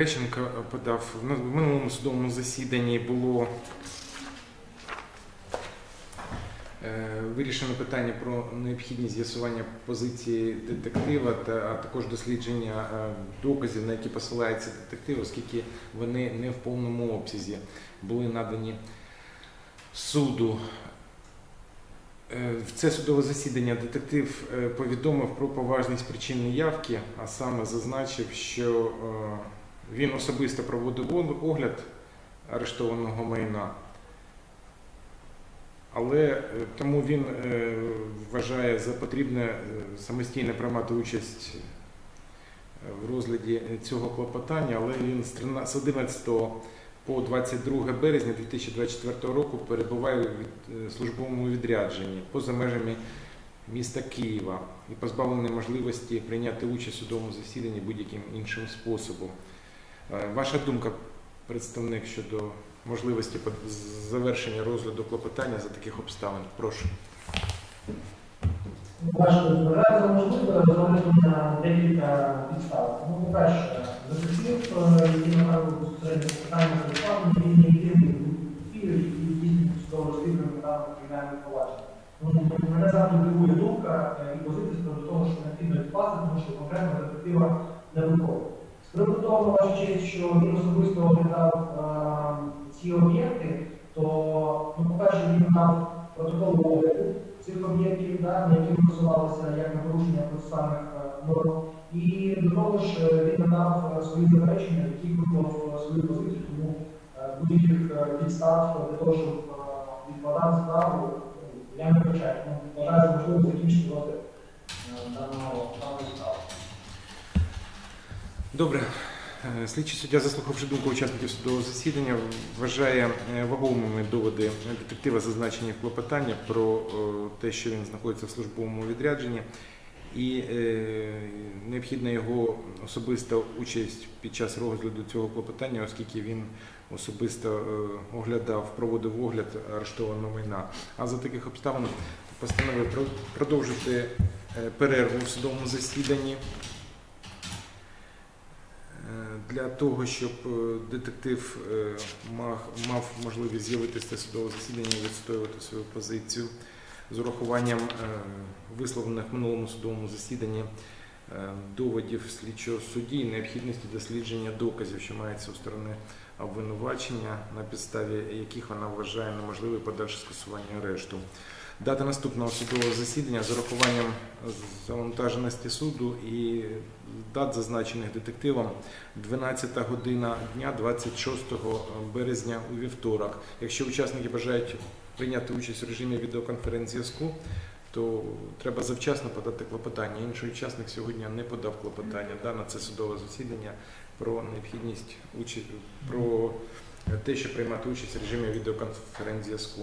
Лещенко подав в минулому судовому засіданні було е, вирішено питання про необхідність з'ясування позиції детектива та а також дослідження е, доказів, на які посилається детектив, оскільки вони не в повному обсязі були надані суду. Е, В це судове засідання детектив повідомив про поважність причин неявки, а саме зазначив, що він особисто проводив огляд арештованого майна, але е, тому він е, вважає за потрібне е, самостійно приймати участь в розгляді цього клопотання, але він з 13 з 11 по 22 березня 2024 року перебуває е, службовому відрядженні поза межами міста Києва і позбавлений можливості прийняти участь у судовому засіданні будь-яким іншим способом. Е, Ваша думка, представник, щодо можливості завершення розгляду клопотання за таких обставин? Прошу. Можливо зробити на декілька підстав. Ну, по-перше, детектив, е, який направив безпосередньо питання за відправлення, він не здійснює судове розслідування на кримінальне провадження. Тому мене завжди дивує думка е, і позиція щодо того, що необхідно відкласти, тому що конкретно детектива не виходить. Приводу того, що він особисто оглядав ці об'єкти, то, ну, по-перше, він дав протокол огляду цих об'єктів, да, на які посилалися як на порушення процесуальних норм. І до того ж він надав свої заперечення, які виклав е, свою позицію, тому будь-яких підстав для того, щоб відкладати справу, я не вбачаю. Ну, Вважаю, за можливо закінчити розгляд даного Добре. Е, Слідчий суддя, заслухавши думку учасників судового засідання, вважає е, вагомими доводи детектива, зазначені в клопотання про е, те, що він знаходиться в службовому відрядженні, і необхідна його особиста участь під час розгляду цього клопотання, оскільки він особисто оглядав, проводив огляд арештованого майна. А за таких обставин постановив про- продовжити перерву в судовому засіданні. Е, Для того, щоб е, детектив е, мав, можливість з'явитися судове засідання і відстоювати свою позицію з урахуванням висловлених в минулому судовому засіданні доводів слідчого судді і необхідності дослідження доказів, що мається у сторони обвинувачення, на підставі яких вона вважає неможливе подальше скасування арешту. Дата наступного судового засідання з урахуванням завантаженості суду і дат, зазначених детективом, 12 година дня 26 березня у вівторок. Якщо учасники бажають прийняти участь в режимі відеоконференц-зв'язку, то треба завчасно подати клопотання. Інший учасник сьогодні не подав клопотання да, на це судове засідання про необхідність участі, про те, що приймати участь в режимі відеоконференц-зв'язку.